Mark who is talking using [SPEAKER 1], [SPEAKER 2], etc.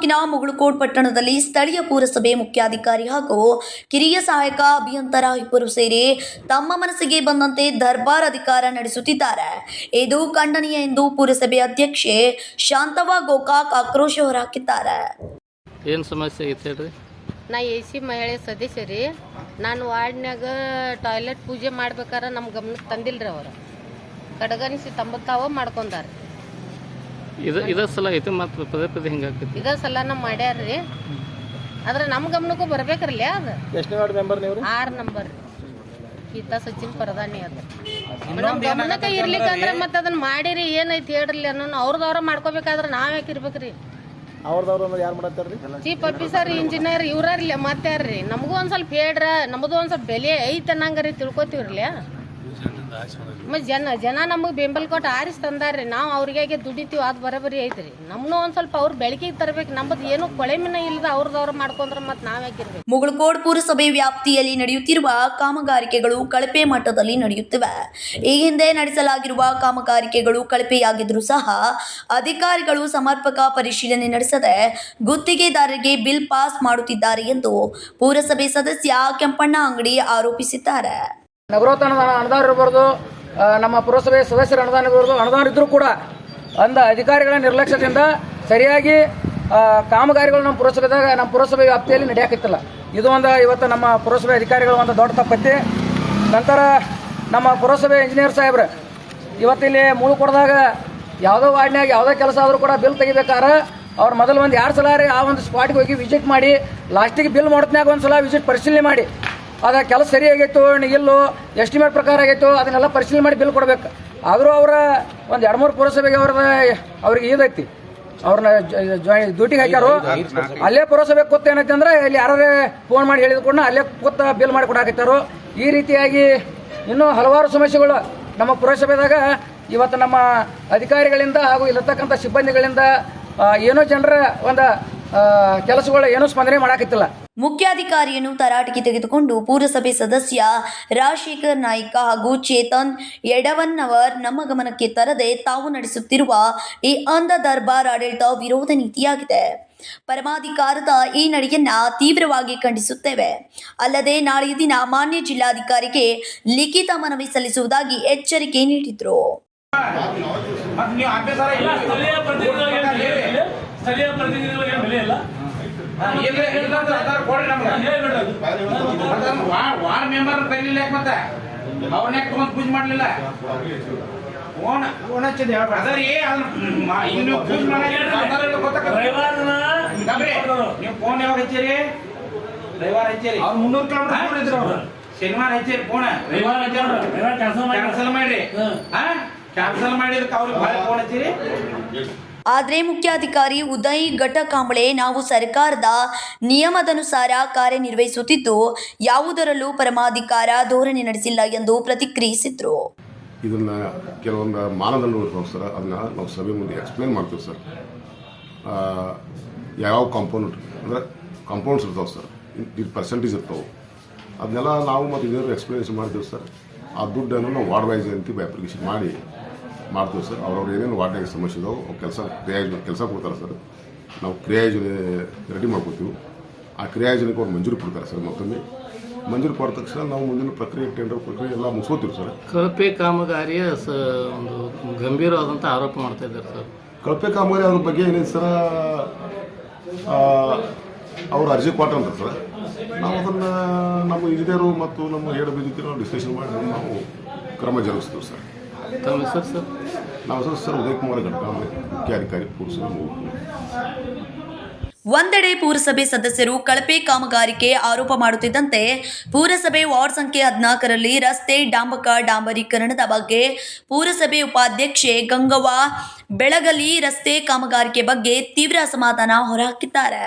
[SPEAKER 1] ತಾಲೂಕಿನ ಮುಗುಳುಕೋಟ್ ಪಟ್ಟಣದಲ್ಲಿ ಸ್ಥಳೀಯ ಪುರಸಭೆ ಮುಖ್ಯಾಧಿಕಾರಿ ಹಾಗೂ ಕಿರಿಯ ಸಹಾಯಕ ಅಭಿಯಂತರ ಇಬ್ಬರು ಸೇರಿ ತಮ್ಮ ಮನಸ್ಸಿಗೆ ಬಂದಂತೆ ದರ್ಬಾರ್ ಅಧಿಕಾರ ನಡೆಸುತ್ತಿದ್ದಾರೆ. ಇದು ಖಂಡನೀಯ ಎಂದು ಪುರಸಭೆ ಅಧ್ಯಕ್ಷೆ ಶಾಂತವ ಗೋಕಾಕ್ ಆಕ್ರೋಶ ಹೊರಹಾಕಿದ್ದಾರೆ.
[SPEAKER 2] ಏನು ಸಮಸ್ಯೆ ಐತೆ ಹೇಳ್ರಿ?
[SPEAKER 3] ನಾ ಎ ಸಿ ಮಹಿಳೆ ಸದಸ್ಯ ರೀ. ನಾನು ವಾರ್ಡ್ನಾಗ ಟಾಯ್ಲೆಟ್ ಪೂಜೆ ಮಾಡ್ಬೇಕಾರೆ ನಮ್ಮ ಗಮನಕ್ಕೆ ತಂದಿಲ್ರಿ ಅವರು. ಕಡಗನಿಸಿ ತಂಬತ್ತಾವ ಮಾಡ್ಕೊಂಡಾರ.
[SPEAKER 2] ಇದು ಇದ ಸಲ ಐತೆ ಮತ್ತು ಪದೇ ಪದೇ ಹಿಂಗಾಗ್ತೈತಿ
[SPEAKER 3] ಇದ ಸಲ ನಮ್ಮ ಮಾಡ್ಯಾರ್ರಿ. ಆದ್ರೆ ನಮ್ಮ ಗಮನಕ್ಕೂ ಬರ್ಬೇಕ್ರಲ್ಲ ಅದು.
[SPEAKER 4] ಎಷ್ಟನೇ ವಾರ್ಡ್ ಮೆಂಬರ್ ನೀವು?
[SPEAKER 3] ಆರ್ ನಂಬರ್. ಗೀತಾ ಸಚಿನ್ ಪ್ರಧಾನಿ ಅದ. ನಮ್ಮ ಗಮನಕ್ಕೆ ಇರ್ಲಿಕ್ಕಂದ್ರೆ ಮತ್ತೆ ಅದನ್ನ ಮಾಡಿರಿ ಏನೈತಿ ಹೇಳ್ರಿ ಅನ್ನೋ ಅವ್ರದವ್ರ ಮಾಡ್ಕೋಬೇಕಾದ್ರೆ ನಾವ್ ಯಾಕೆ ಇರ್ಬೇಕ್ರಿ?
[SPEAKER 4] ಅವ್ರದವ್ರು ಅಂದ್ರೆ ಯಾರು ಮಾಡತ್ತಾರ್ರಿ?
[SPEAKER 3] ಚೀಫ್ ಆಫೀಸರ್ ಇಂಜಿನಿಯರ್ ಇವ್ರಲ್ಲ ಮತ್ತೆ ಯಾರ್ರಿ ನಮಗೂ ಒಂದ್ ಸ್ವಲ್ಪ ಹೇಳ್ರ ನಮಗೂ ಒಂದ್ ಸ್ವಲ್ಪ ಬೆಲೆ ಐತೆ ಅನ್ನಂಗಾರಿ ತಿಳ್ಕೊತೀವ್ರಲ್ಲ ಮತ್ತೆ ಜನ ಜನ ನಮಗೆ ಬೆಂಬಲ ಕೊಟ್ಟು ಆರಿಸಿ ತಂದಾರ್ರಿ. ನಾವು ಅವ್ರಿಗೆ ದುಡಿತೀವಿ, ಅದು ಬರೋಬರಿ ಐತ್ರಿ. ನಮ್ನು ಒಂದ್ ಸ್ವಲ್ಪ ಅವ್ರು ಬೆಳಕಿಗೆ ತರಬೇಕು ನಮ್ಮದು ಏನು ಕೊಳೆಮಿನ ಇಲ್ಲದ ಅವ್ರದವ್ರು ಮಾಡ್ಕೊಂಡ್ರೆ ಮತ್ತೆ ನಾವೇ ಕಿರ್ಬೇಕು
[SPEAKER 1] ಮುಗಳಕೋಡ್ ಪುರಸಭೆ ವ್ಯಾಪ್ತಿಯಲ್ಲಿ ನಡೆಯುತ್ತಿರುವ ಕಾಮಗಾರಿಕೆಗಳು ಕಳಪೆ ಮಟ್ಟದಲ್ಲಿ ನಡೆಯುತ್ತಿವೆ. ಈ ಹಿಂದೆ ನಡೆಸಲಾಗಿರುವ ಕಾಮಗಾರಿಕೆಗಳು ಕಳಪೆಯಾಗಿದ್ರೂ ಸಹ ಅಧಿಕಾರಿಗಳು ಸಮರ್ಪಕ ಪರಿಶೀಲನೆ ನಡೆಸದೆ ಗುತ್ತಿಗೆದಾರರಿಗೆ ಬಿಲ್ ಪಾಸ್ ಮಾಡುತ್ತಿದ್ದಾರೆ ಎಂದು ಪುರಸಭೆ ಸದಸ್ಯ ಕೆಂಪಣ್ಣ ಅಂಗಡಿ ಆರೋಪಿಸಿದ್ದಾರೆ.
[SPEAKER 5] ನಗರೋತ್ಥಾನ ಅನುದಾನ ಇರಬಾರ್ದು ನಮ್ಮ ಪುರಸಭೆ ಸದಸ್ಯರ ಅನುದಾನ ಇರಬಾರ್ದು, ಅನುದಾನ ಇದ್ರೂ ಕೂಡ ಅಂದ ಅಧಿಕಾರಿಗಳ ನಿರ್ಲಕ್ಷ್ಯದಿಂದ ಸರಿಯಾಗಿ ಕಾಮಗಾರಿಗಳು ನಮ್ಮ ಪುರಸಭೆದಾಗ, ನಮ್ಮ ಪುರಸಭೆ ವ್ಯಾಪ್ತಿಯಲ್ಲಿ ನಡೆಯಾಕಿತ್ತಿಲ್ಲ. ಇದು ಒಂದು ಇವತ್ತು ನಮ್ಮ ಪುರಸಭೆ ಅಧಿಕಾರಿಗಳ ಒಂದು ದೊಡ್ಡ ತಪ್ಪತ್ತಿ ನಂತರ ನಮ್ಮ ಪುರಸಭೆ ಇಂಜಿನಿಯರ್ ಸಾಹೇಬ್ರೆ ಇವತ್ತಿಲ್ಲಿ ಮೂಳು ಕೊಡದಾಗ ಯಾವುದೋ ವಾರ್ಡ್ನಾಗ ಯಾವುದೋ ಕೆಲಸ ಆದರೂ ಕೂಡ ಬಿಲ್ ತೆಗಿಬೇಕಾದ್ರೆ ಅವ್ರು ಮೊದಲು ಒಂದು ಎರಡು ಸಲ ರೀ ಆ ಒಂದು ಸ್ಪಾಟ್ಗೆ ಹೋಗಿ ವಿಸಿಟ್ ಮಾಡಿ ಲಾಸ್ಟಿಗೆ ಬಿಲ್ ಮಾಡೋದ್ನಾಗ ಒಂದು ಸಲ ವಿಸಿಟ್ ಪರಿಶೀಲನೆ ಮಾಡಿ. ಅದ ಕೆಲಸ ಸರಿ ಆಗೈತು ಇಲ್ಲೋ ಎಸ್ಟಿಮೇಟ್ ಪ್ರಕಾರ ಆಗೈತೋ, ಅದನ್ನೆಲ್ಲ ಪರಿಶೀಲನೆ ಮಾಡಿ ಬಿಲ್ ಕೊಡ್ಬೇಕು. ಆದರೂ ಅವರ ಒಂದು ಎರಡು ಮೂರು ಪುರಸಭೆಗೆ ಅವ್ರದ ಅವ್ರಿಗೆ ಇದೈತಿ ಅವ್ರನ್ನ ಜಾಯಿನ್ ಡ್ಯೂಟಿಗೆ ಹಾಕ್ಯಾರು. ಅಲ್ಲೇ ಪುರಸಭೆ ಕೂತ್ ಏನೈತೆ ಅಂದ್ರೆ ಇಲ್ಲಿ ಯಾರೇ ಫೋನ್ ಮಾಡಿ ಹೇಳಿದ ಕೂಡ ಅಲ್ಲೇ ಕೂತ ಬಿಲ್ ಮಾಡಿ ಕೊಡಾಕತ್ತಾರು. ಈ ರೀತಿಯಾಗಿ ಇನ್ನೂ ಹಲವಾರು ಸಮಸ್ಯೆಗಳು ನಮ್ಮ ಪುರಸಭೆದಾಗ ಇವತ್ತು ನಮ್ಮ ಅಧಿಕಾರಿಗಳಿಂದ ಹಾಗೂ ಇಲ್ಲಿರ್ತಕ್ಕಂಥ ಸಿಬ್ಬಂದಿಗಳಿಂದ ಏನೋ ಜನರ ಒಂದು ಕೆಲಸಗಳು ಏನು ಸ್ಪಂದನೆ ಮಾಡಾಕತ್ತಿಲ್ಲ.
[SPEAKER 1] ಮುಖ್ಯಾಧಿಕಾರಿಯನ್ನು ತರಾಟೆಗೆ ತೆಗೆದುಕೊಂಡು ಪುರಸಭೆ ಸದಸ್ಯ ರಾಜಶೇಖರ್ ನಾಯ್ಕ ಹಾಗೂ ಚೇತನ್ ಎಡವನ್ನವರ್ ನಮ್ಮ ಗಮನಕ್ಕೆ ತರದೆ ತಾವು ನಡೆಸುತ್ತಿರುವ ಈ ಅಂಧ ದರ್ಬಾರ್ ಆಡಳಿತ ವಿರೋಧ ನೀತಿಯಾಗಿದೆ. ಪರಮಾಧಿಕಾರದ ಈ ನಡೆಯನ್ನ ತೀವ್ರವಾಗಿ ಖಂಡಿಸುತ್ತೇವೆ. ಅಲ್ಲದೆ ನಾಳೆಯ ದಿನ ಮಾನ್ಯ ಜಿಲ್ಲಾಧಿಕಾರಿಗೆ ಲಿಖಿತ ಮನವಿ ಸಲ್ಲಿಸುವುದಾಗಿ ಎಚ್ಚರಿಕೆ ನೀಡಿದರು.
[SPEAKER 6] ಸ್ಥಳೀಯ ಪ್ರತಿನಿಧಿಗಳಿಗೆ ಏನ್ ಬೆಲೆ ಇಲ್ಲ?
[SPEAKER 7] ವಾರ್ಡ್ ಮೆಂಬರ್ ತರಲಿಲ್ಲ ಯಾಕೆ ಮತ್ತೆ? ಅವ್ರನ್ನ ಯಾಕೆ ತಗೊಂಡ್ ಪೂಜೆ ಮಾಡ್ಲಿಲ್ಲ? ಫೋನ್ ಫೋನ್ ಹಚ್ಚಿದ ಅದರಿ ಇನ್ನು ಪೂಜೆ ಮಾಡಲ್ಲ ಗೊತ್ತಾಗಲ್ಲ ನೀವು ಫೋನ್ ಯಾವಾಗ ಹಚ್ಚಿರಿ? ರವಿವಾರ ಹಚ್ಚಿರಿ. ಅವ್ರು ಮುನ್ನೂರು ಕಿಲೋಮೀಟರ್ ದೂರ ಇದ್ರು ಅವ್ರು. ಶನಿವಾರ ಹಚ್ಚಿರಿ ಫೋನ್.
[SPEAKER 6] ರವಿವಾರ cancel ಮಾಡಿ.
[SPEAKER 7] ಕ್ಯಾನ್ಸಲ್ ಮಾಡಿದ್ರೆ ಕ್ಯಾನ್ಸಲ್ ಮಾಡಿದಕ್ಕೆ ಅವ್ರಿಗೆ ಭಾಳ ಫೋನ್ ಹಚ್ಚಿರಿ.
[SPEAKER 1] ಆದರೆ ಮುಖ್ಯಾಧಿಕಾರಿ ಉದಯ್ ಘಟಕಾಂಬಳೆ ನಾವು ಸರ್ಕಾರದ ನಿಯಮದನುಸಾರ ಕಾರ್ಯನಿರ್ವಹಿಸುತ್ತಿದ್ದು, ಯಾವುದರಲ್ಲೂ ಪರಮಾಧಿಕಾರ ಧೋರಣೆ ನಡೆಸಿಲ್ಲ ಎಂದು ಪ್ರತಿಕ್ರಿಯಿಸಿದರು.
[SPEAKER 8] ಇದನ್ನು ಕೆಲವೊಂದು ಮಾನದಂಡಗಳು ಸರ್. ಅದನ್ನ ನಾವು ಸಭೆ ಮುಂದೆ ಎಕ್ಸ್ಪ್ಲೇನ್ ಮಾಡ್ತೀವಿ ಸರ್. ಯಾವ ಕಾಂಪೌಂಡ್ ಅಂದರೆ ಕಾಂಪೌಂಡ್ಸ್ ಇರ್ತಾವೆ ಸರ್. ಇದು ಪರ್ಸೆಂಟೇಜ್ ಇರ್ತಾವೆ. ಅದನ್ನೆಲ್ಲ ನಾವು ಮತ್ತು ಇದೇನು ಎಕ್ಸ್ಪ್ಲನೇಷನ್ ಮಾಡ್ತೀವಿ ಸರ್. ಆ ದುಡ್ಡನ್ನು ನಾವು ವಾರ್ಡ್ ವೈಸ್ ಅಂತ ಅಪ್ಲಿಕೇಶನ್ ಮಾಡಿ ಮಾಡ್ತೀವಿ ಸರ್. ಅವ್ರವ್ರು ಏನೇನು ವಾರ್ಡ್ನಾಗ ಸಮಸ್ಯೆ ಇದಾವೆ ಕೆಲಸ ಕ್ರಿಯಾಯೋಜನೆ ಕೆಲಸ ಕೊಡ್ತಾರೆ ಸರ್. ನಾವು ಕ್ರಿಯಾಯೋಜನೆ ರೆಡಿ ಮಾಡ್ಕೊತೀವಿ. ಆ ಕ್ರಿಯಾಯೋಜನೆಗೆ ಅವ್ರು ಮಂಜೂರು ಕೊಡ್ತಾರೆ ಸರ್ ಮತ್ತೊಮ್ಮೆ. ಮಂಜೂರು ಕೊಟ್ಟ ತಕ್ಷಣ ನಾವು ಮುಂದಿನ ಪ್ರಕ್ರಿಯೆ ಟೆಂಡರ್ ಪ್ರಕ್ರಿಯೆ ಎಲ್ಲ ಮುಗಿಸ್ಕೋತೀವಿ ಸರ್.
[SPEAKER 2] ಕಳಪೆ ಕಾಮಗಾರಿಯ ಸ ಒಂದು ಗಂಭೀರವಾದಂಥ ಆರೋಪ ಮಾಡ್ತಾ ಇದ್ದಾರೆ ಸರ್.
[SPEAKER 8] ಕಳಪೆ ಕಾಮಗಾರಿ ಅದ್ರ ಬಗ್ಗೆ ಏನಿದೆ ಸರ? ಅವ್ರು ಅರ್ಜಿ ಕೊಟ್ಟಂತ ಸರ್. ನಾವು ಅದನ್ನು ನಮ್ಮ ಇಂಜಿನಿಯರು ಮತ್ತು ನಮ್ಮ ಹೇಡ್ ಬಿದ್ದಿದ್ದು ನಾವು ಡಿಸ್ಕಷನ್ ಮಾಡಿ ನಾವು ಕ್ರಮ ಜರುಗಿಸ್ತೀವಿ ಸರ್.
[SPEAKER 2] ತಮ್ಮ ಹೆಸರು ಸರ್
[SPEAKER 8] ನಾವು ಸರ್ ಸರ್ ಉದಯ್ ಕುಮಾರ್ ಘಟಕ ಮುಖ್ಯಾಧಿಕಾರಿ ಪುರುಷರು
[SPEAKER 1] ಒಂದೆಡೆ ಪುರಸಭೆ ಸದಸ್ಯರು ಕಳಪೆ ಕಾಮಗಾರಿಕೆ ಆರೋಪ ಮಾಡುತ್ತಿದ್ದಂತೆ ಪುರಸಭೆ ವಾರ್ಡ್ ಸಂಖ್ಯೆ ಹದಿನಾಲ್ಕರಲ್ಲಿ ರಸ್ತೆ ಡಾಂಬಕ ಡಾಂಬರೀಕರಣದ ಬಗ್ಗೆ ಪುರಸಭೆ ಉಪಾಧ್ಯಕ್ಷೆ ಗಂಗವ್ವ ಬೆಳಗಲಿ ರಸ್ತೆ ಕಾಮಗಾರಿಕೆ ಬಗ್ಗೆ ತೀವ್ರ ಅಸಮಾಧಾನ ಹೊರಹಾಕಿದ್ದಾರೆ.